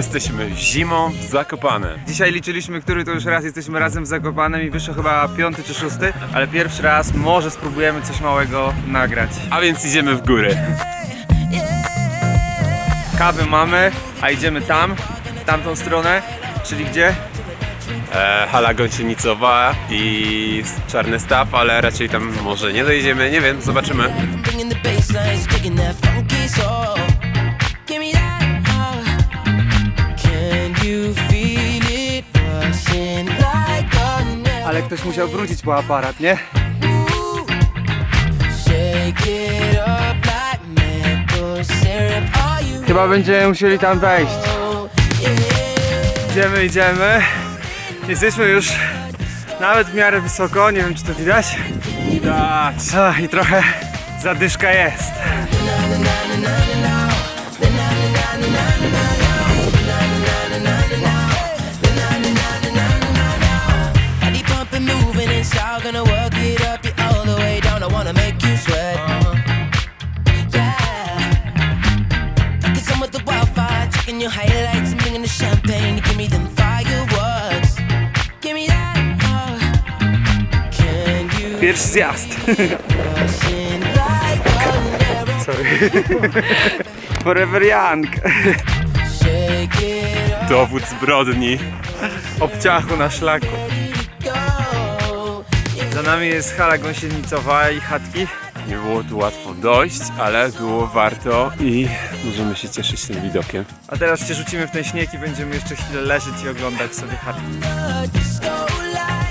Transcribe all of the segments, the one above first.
Jesteśmy zimą w Zakopane. Dzisiaj liczyliśmy, który to już raz jesteśmy razem w Zakopanem i wyszło chyba piąty czy szósty, ale pierwszy raz może spróbujemy coś małego nagrać. A więc idziemy w górę. Kawy mamy, a idziemy tam, w tamtą stronę, czyli gdzie? E, hala Gąsienicowa i Czarny Staw, ale raczej tam może nie dojedziemy, nie wiem, zobaczymy. Ale ktoś musiał wrócić po aparat, nie? Chyba będziemy musieli tam wejść. Idziemy, idziemy. Jesteśmy już nawet w miarę wysoko, nie wiem czy to widać. Widać. I trochę zadyszka jest. Gonna work it up, you all the way down. I wanna make you sweat. Yeah. Like the sun with the wildfire, checking your highlights and bringing the champagne give me them fireworks. Give me that. Uh, can you Pierwszy zjazd. Sorry. Forever Young. Dowód zbrodni. Obciachu na szlaku. Za nami jest hala gąsienicowa i chatki. Nie było tu łatwo dojść, ale było warto i możemy się cieszyć tym widokiem. A teraz się rzucimy w ten śnieg i będziemy jeszcze chwilę leżeć i oglądać sobie chatki.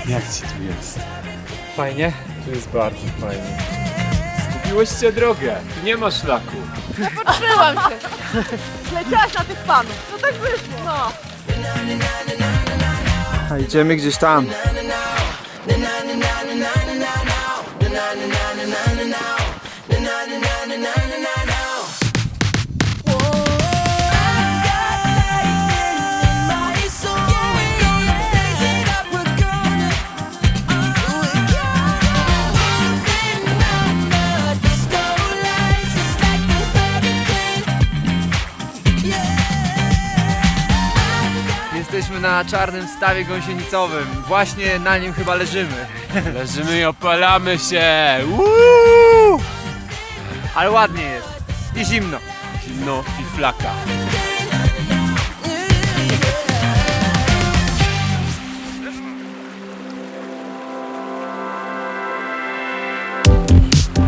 Jak ci tu jest? Fajnie? Tu jest bardzo fajnie. Zgubiłyście drogę, tu nie ma szlaku. Patrzyłam się. Leciałaś na tych panów. No tak wyszło. No. A idziemy gdzieś tam. Jesteśmy na czarnym stawie gąsienicowym. Właśnie na nim chyba leżymy. Leżymy i opalamy się. Uuu! Ale ładnie jest. I zimno. Zimno fiflaka.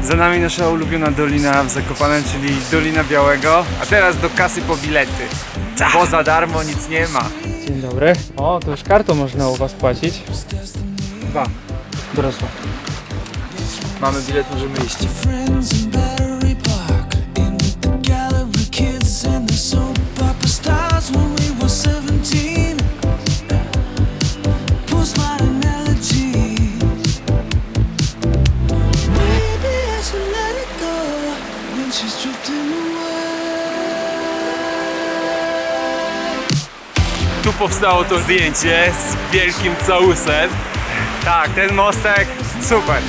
Za nami nasza ulubiona dolina w Zakopanem, czyli Dolina Białego. A teraz do kasy po bilety. Bo za darmo nic nie ma. Dzień dobry. O, to już kartą można u Was płacić. Dwa. Dorosła. Mamy bilet, możemy iść. Powstało to zdjęcie z wielkim całusem. Tak, ten mostek, super.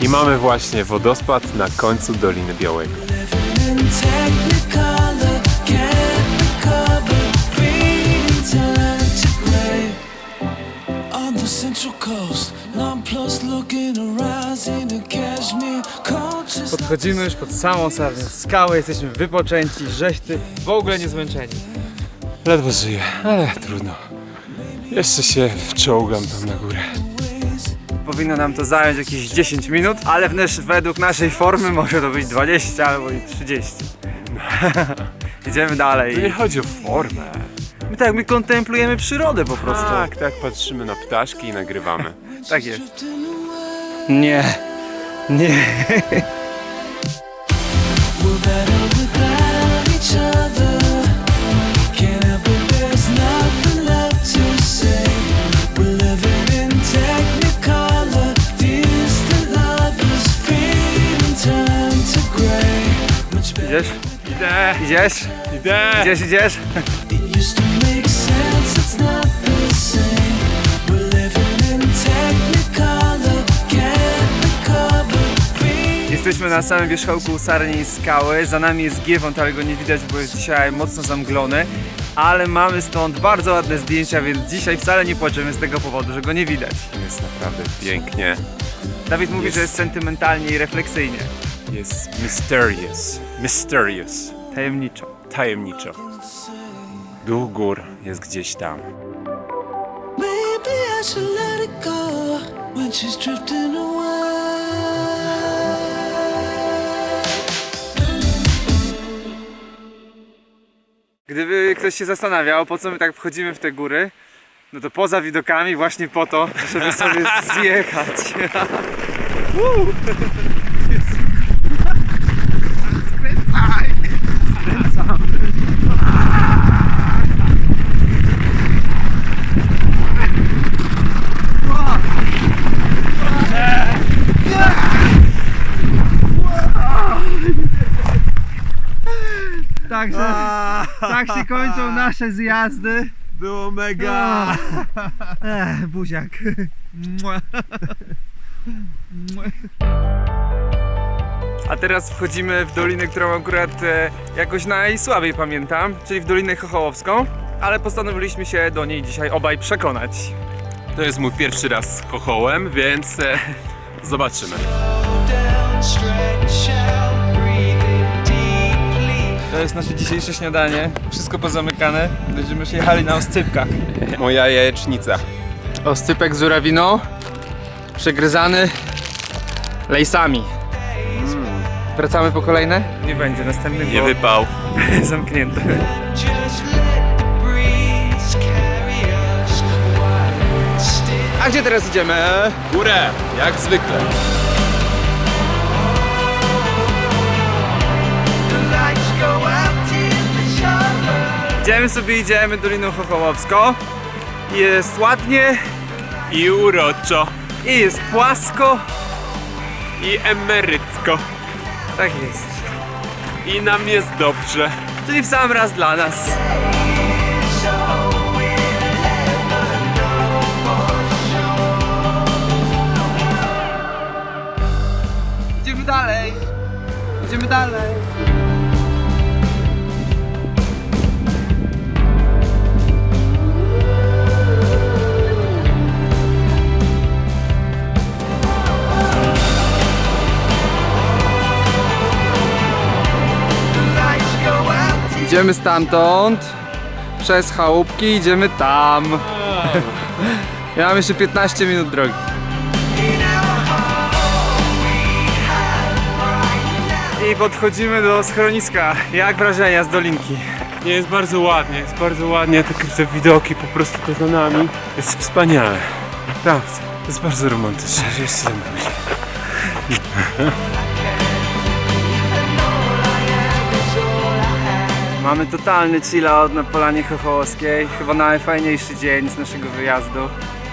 I mamy właśnie wodospad na końcu Doliny Białego. Coast Nonplussed looking around in a cashmere coat just Podchodzimy już pod samą sarnią skałę, jesteśmy wypoczęci, rzeźcy, w ogóle nie zmęczeni. Ledwo żyję, ale trudno. Jeszcze się wczołgam tam na górę. Powinno nam to zająć jakieś 10 minut, ale wręcz według naszej formy może to być 20 albo i 30. Idziemy To dalej. nie chodzi o formę. My tak, my kontemplujemy przyrodę po prostu. Tak, tak, patrzymy na ptaszki i nagrywamy. tak jest. Nie. Nie. We're better without each other. Can't Jesteśmy na samym wierzchołku Sarniej Skały. Za nami jest Giewont, ale go nie widać, bo jest dzisiaj mocno zamglony. Ale mamy stąd bardzo ładne zdjęcia, więc dzisiaj wcale nie płaczemy z tego powodu, że go nie widać. Jest naprawdę pięknie. Dawid mówi, Jest. że jest sentymentalnie i refleksyjnie. Jest mysterious. Mysterious. Tajemniczo. Tajemniczo. Duch gór jest gdzieś tam. Maybe I should let it go when she's drifting away. Gdyby ktoś się zastanawiał, po co my tak wchodzimy w te góry, no to poza widokami właśnie po to, żeby sobie zjechać. Także tak się kończą nasze zjazdy. Było mega! Ech, buziak. Mua. Mua. A teraz wchodzimy w dolinę, którą akurat e, jakoś najsłabiej pamiętam, czyli w Dolinę Chochołowską, ale postanowiliśmy się do niej dzisiaj obaj przekonać. To jest mój pierwszy raz z chochołem, więc e, zobaczymy. Down, stretch out. To jest nasze dzisiejsze śniadanie, wszystko pozamykane, będziemy już jechali na oscypkach. Moja jajecznica. Oscypek z żurawiną, przegryzany lejsami. Wracamy po kolejne? Nie będzie, następny Nie było wypał. still. A gdzie teraz idziemy? Górę, jak zwykle. Idziemy sobie, idziemy Doliną Chochołowską. Jest ładnie I uroczo. i jest płasko. I emerycko. Tak jest. I nam jest dobrze. Czyli w sam raz dla nas. Idziemy dalej. Idziemy dalej. Idziemy stamtąd, przez chałupki, idziemy tam. Ja mam jeszcze 15 minut drogi. I podchodzimy do schroniska. Jak wrażenia z dolinki? Nie, jest bardzo ładnie, jest bardzo ładnie. Te, te widoki po prostu to za nami. Jest wspaniale. Naprawdę. To jest bardzo romantyczne, że jest tam Mamy totalny chill out na Polanie Chochołowskiej. Chyba najfajniejszy dzień z naszego wyjazdu.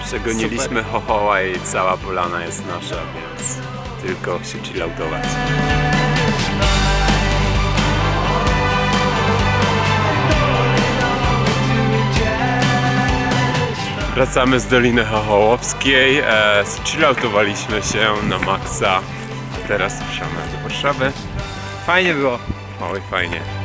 Przegoniliśmy chochoła i cała polana jest nasza, więc tylko się chilloutować. Wracamy z Doliny Chochołowskiej, e, chilloutowaliśmy się na maksa. Teraz ruszamy do Warszawy. Fajnie było. Oj, fajnie.